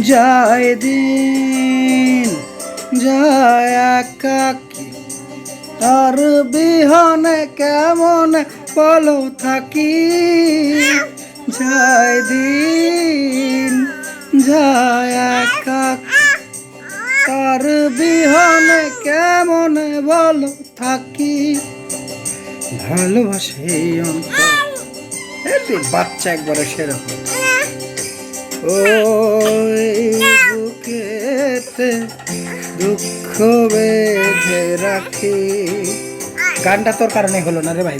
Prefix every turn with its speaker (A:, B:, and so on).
A: যায় দিন, যায় একাকি। তার বিহনে কেমন বলো থাকি? যায় দিন, যায় একাকি। তার বিহনে কেমন বলো থাকি? ভালোবাসে বাচ্চা একবারে সেরকম। ওই বুকেতে দুঃখ বেঁধে রাখি। গানটা তোর কারণে হলো না রে ভাই?